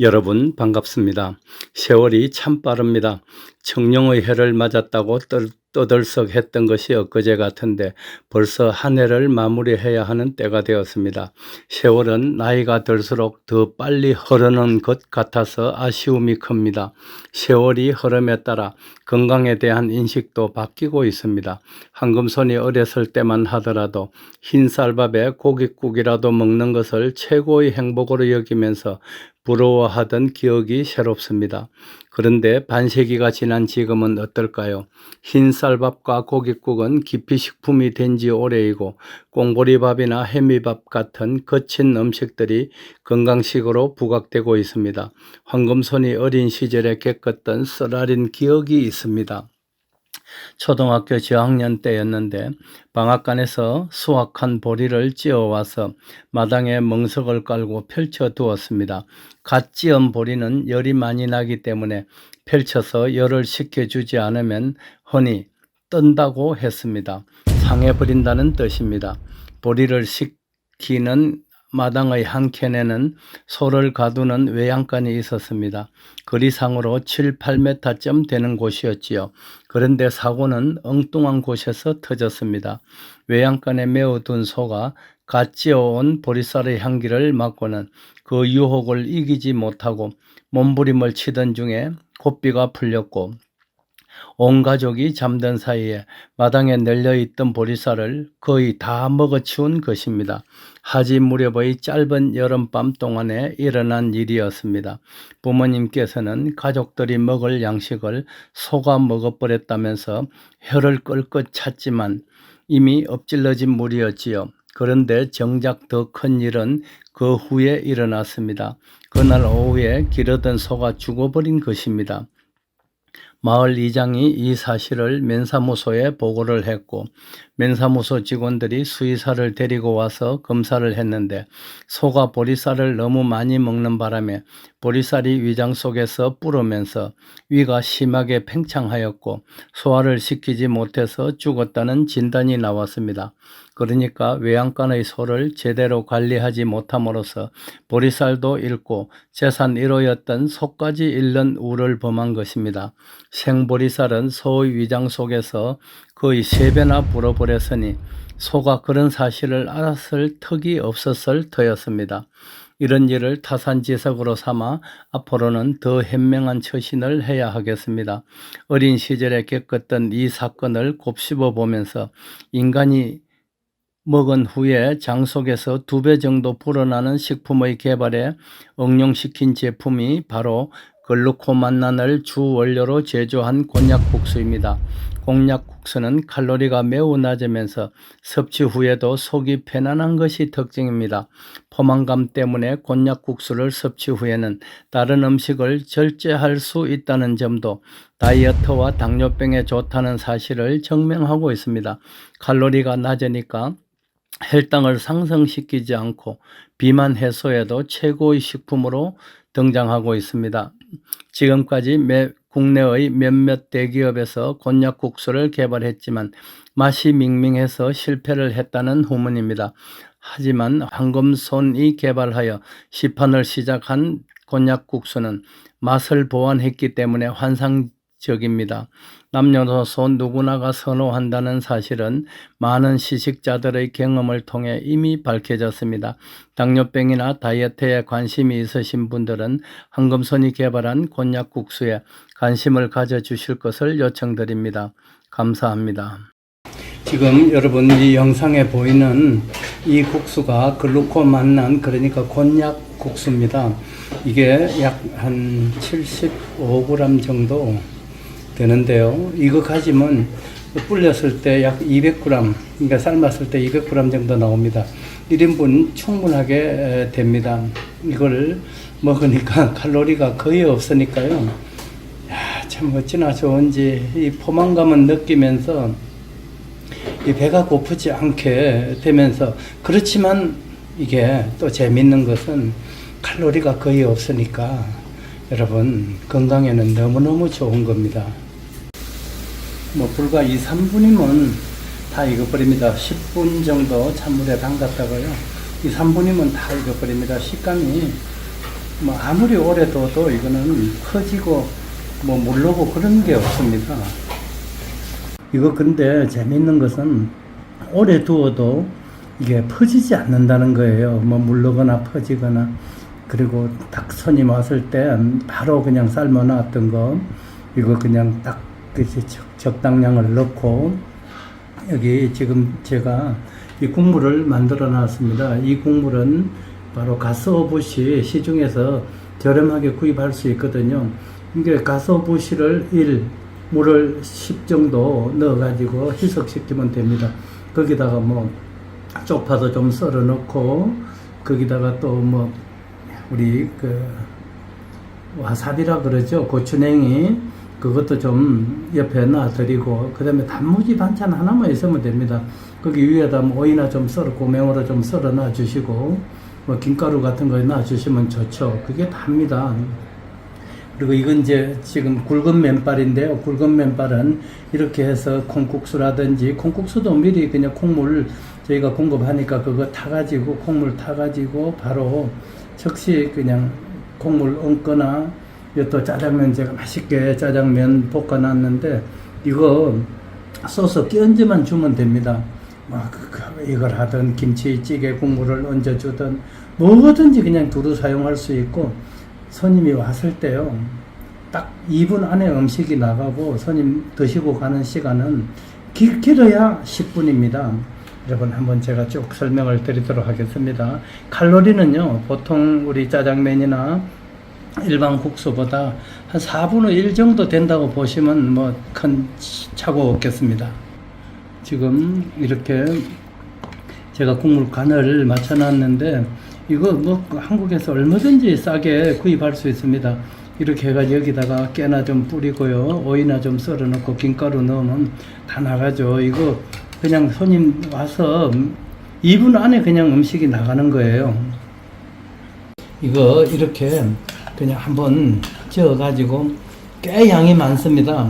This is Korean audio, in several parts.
여러분 반갑습니다. 세월이 참 빠릅니다. 청룡의 해를 맞았다고 떠, 떠들썩했던 것이 엊그제 같은데 벌써 한 해를 마무리해야 하는 때가 되었습니다. 세월은 나이가 들수록 더 빨리 흐르는 것 같아서 아쉬움이 큽니다. 세월이 흐름에 따라 건강에 대한 인식도 바뀌고 있습니다. 한금손이 어렸을 때만 하더라도 흰쌀밥에 고깃국이라도 먹는 것을 최고의 행복으로 여기면서 부러워하던 기억이 새롭습니다. 그런데 반세기가 지난 지금은 어떨까요? 흰쌀밥과 고깃국은 기피식품이 된 지 오래이고 꽁보리밥이나 해미밥 같은 거친 음식들이 건강식으로 부각되고 있습니다. 황금손이 어린 시절에 겪었던 쓰라린 기억이 있습니다. 초등학교 저학년 때였는데 방앗간에서 수확한 보리를 찧어와서 마당에 멍석을 깔고 펼쳐 두었습니다. 갓 찧은 보리는 열이 많이 나기 때문에 펼쳐서 열을 식혀주지 않으면 흔히 뜬다고 했습니다. 상해버린다는 뜻입니다. 보리를 식히는 마당의 한 켠에는 소를 가두는 외양간이 있었습니다. 거리상으로 7, 8m쯤 되는 곳이었지요. 그런데 사고는 엉뚱한 곳에서 터졌습니다. 외양간에 메어둔 소가 갓 찌어온 보리쌀의 향기를 맡고는 그 유혹을 이기지 못하고 몸부림을 치던 중에 고삐가 풀렸고 온 가족이 잠든 사이에 마당에 널려 있던 보리쌀을 거의 다 먹어치운 것입니다. 하지 무렵의 짧은 여름밤 동안에 일어난 일이었습니다. 부모님께서는 가족들이 먹을 양식을 소가 먹어버렸다면서 혀를 끌끌 찼지만 이미 엎질러진 물이었지요. 그런데 정작 더 큰 일은 그 후에 일어났습니다. 그날 오후에 기르던 소가 죽어버린 것입니다. 마을 이장이 이 사실을 면사무소에 보고를 했고 면사무소 직원들이 수의사를 데리고 와서 검사를 했는데 소가 보리쌀을 너무 많이 먹는 바람에 보리쌀이 위장 속에서 불으면서 위가 심하게 팽창하였고 소화를 시키지 못해서 죽었다는 진단이 나왔습니다. 그러니까 외양간의 소를 제대로 관리하지 못함으로써 보리쌀도 잃고 재산 1호였던 소까지 잃는 우를 범한 것입니다. 생보리쌀은 소의 위장 속에서 거의 세 배나 불어버렸으니 소가 그런 사실을 알았을 턱이 없었을 터였습니다. 이런 일을 타산지석으로 삼아 앞으로는 더 현명한 처신을 해야 하겠습니다. 어린 시절에 겪었던 이 사건을 곱씹어 보면서 인간이 먹은 후에 장 속에서 두 배 정도 불어나는 식품의 개발에 응용시킨 제품이 바로 글루코만난을 주 원료로 제조한 곤약국수입니다. 곤약국수는 칼로리가 매우 낮으면서 섭취 후에도 속이 편안한 것이 특징입니다. 포만감 때문에 곤약국수를 섭취 후에는 다른 음식을 절제할 수 있다는 점도 다이어트와 당뇨병에 좋다는 사실을 증명하고 있습니다. 칼로리가 낮으니까 혈당을 상승시키지 않고 비만 해소에도 최고의 식품으로 등장하고 있습니다. 지금까지 매, 국내의 몇몇 대기업에서 곤약 국수를 개발했지만 맛이 밍밍해서 실패를 했다는 후문입니다. 하지만 황금손이 개발하여 시판을 시작한 곤약국수는 맛을 보완했기 때문에 환상 적입니다. 남녀노소 누구나가 선호한다는 사실은 많은 시식자들의 경험을 통해 이미 밝혀졌습니다. 당뇨병이나 다이어트에 관심이 있으신 분들은 황금손이 개발한 곤약국수에 관심을 가져주실 것을 요청드립니다. 감사합니다. 지금 여러분 이 영상에 보이는 이 국수가 글루코 만난 그러니까 곤약 국수입니다. 이게 약 한 75g 정도 되는데요. 이거 가지면 불렸을 때 약 200g, 그러니까 삶았을 때 200g 정도 나옵니다. 1인분 충분하게 됩니다. 이걸 먹으니까 칼로리가 거의 없으니까요. 야, 참 어찌나 좋은지 이 포만감은 느끼면서 이 배가 고프지 않게 되면서 그렇지만 이게 또 재밌는 것은 칼로리가 거의 없으니까 여러분 건강에는 너무너무 좋은 겁니다. 뭐 불과 2, 3분이면 다 익어버립니다. 10분 정도 찬물에 담갔다가요. 2, 3분이면 다 익어버립니다. 식감이 뭐 아무리 오래 둬도 이거는 퍼지고 뭐 물르고 그런 게 없습니다. 이거 근데 재밌는 것은 오래 두어도 이게 퍼지지 않는다는 거예요. 뭐 물르거나 퍼지거나 그리고 딱 손님 왔을 때 바로 그냥 삶아놨던 거 이거 그냥 딱 적- 적당량을 넣고 여기 지금 제가 이 국물을 만들어 놨습니다. 이 국물은 바로 가스오부시 시중에서 저렴하게 구입할 수 있거든요. 이게 가스오부시를 1, 물을 10 정도 넣어가지고 희석시키면 됩니다. 거기다가 뭐 쪽파도 좀 썰어 넣고 거기다가 또 뭐 우리 그 와사비라 그러죠 고추냉이 그것도 좀 옆에 놔드리고 그 다음에 단무지 반찬 하나만 있으면 됩니다. 거기 위에다 뭐 오이나 좀 썰어 고명으로 좀 썰어 놔주시고 뭐 김가루 같은 거 놔주시면 좋죠. 그게 답니다. 그리고 이건 이제 지금 굵은 맨발인데요. 굵은 맨발은 이렇게 해서 콩국수라든지 콩국수도 미리 그냥 콩물 저희가 공급하니까 그거 타가지고 콩물 타가지고 바로 즉시 그냥 콩물 얹거나 이 또 짜장면 제가 맛있게 짜장면 볶아놨는데 이거 소스 끼얹어만 주면 됩니다. 막 그- 그 이걸 하든 김치찌개 국물을 얹어주든 뭐든지 그냥 두루 사용할 수 있고 손님이 왔을 때요. 딱 2분 안에 음식이 나가고 손님 드시고 가는 시간은 길, 길어야 10분입니다. 여러분 한번 제가 쭉 설명을 드리도록 하겠습니다. 칼로리는요. 보통 우리 짜장면이나 일반 국수보다 한 4분의 1 정도 된다고 보시면 뭐 큰 차고 없겠습니다. 지금 이렇게 제가 국물 간을 맞춰놨는데 이거 뭐 한국에서 얼마든지 싸게 구입할 수 있습니다. 이렇게 해가지고 여기다가 깨나 좀 뿌리고요. 오이나 좀 썰어 넣고 김가루 넣으면 다 나가죠. 이거 그냥 손님 와서 2분 안에 그냥 음식이 나가는 거예요. 이거 이렇게 그냥 한번 지어가지고 꽤 양이 많습니다.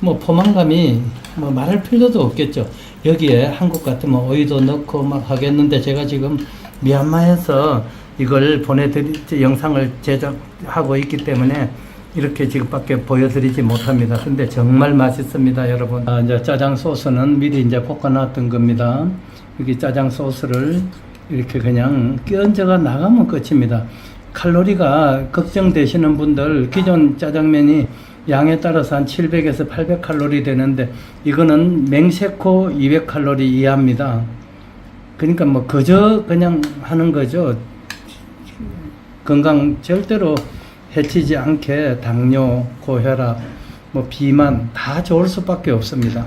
뭐 포만감이 뭐 말할 필요도 없겠죠. 여기에 한국 같으면 오이도 넣고 막 하겠는데 제가 지금 미얀마에서 이걸 보내드리 영상을 제작하고 있기 때문에 이렇게 지금밖에 보여드리지 못합니다. 근데 정말 맛있습니다, 여러분. 아, 이제 짜장 소스는 미리 이제 볶아놨던 겁니다. 여기 짜장 소스를 이렇게 그냥 끼얹어가 나가면 끝입니다. 칼로리가 걱정되시는 분들 기존 짜장면이 양에 따라서 한 700에서 800 칼로리 되는데 이거는 맹세코 200 칼로리 이하입니다. 그러니까 뭐 그저 그냥 하는 거죠. 건강 절대로 해치지 않게 당뇨, 고혈압, 뭐 비만 다 좋을 수밖에 없습니다.